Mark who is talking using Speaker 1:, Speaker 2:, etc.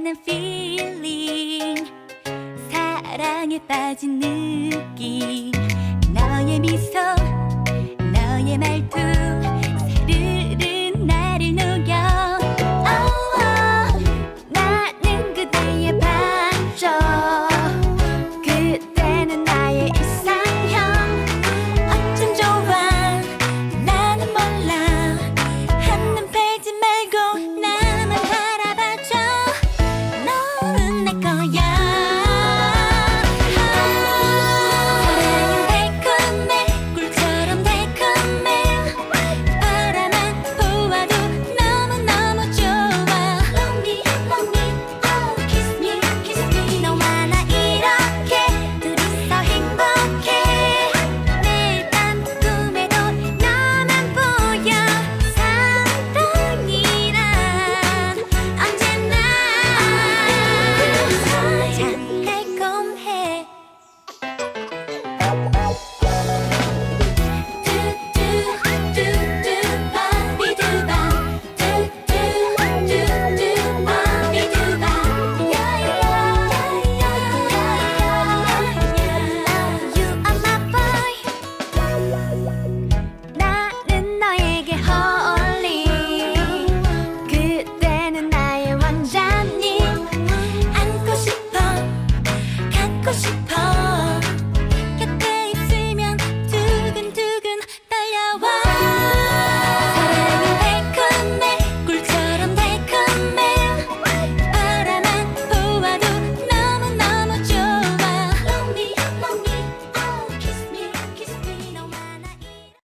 Speaker 1: 나는 feeling. 사랑에 빠진 느낌. 너의 미소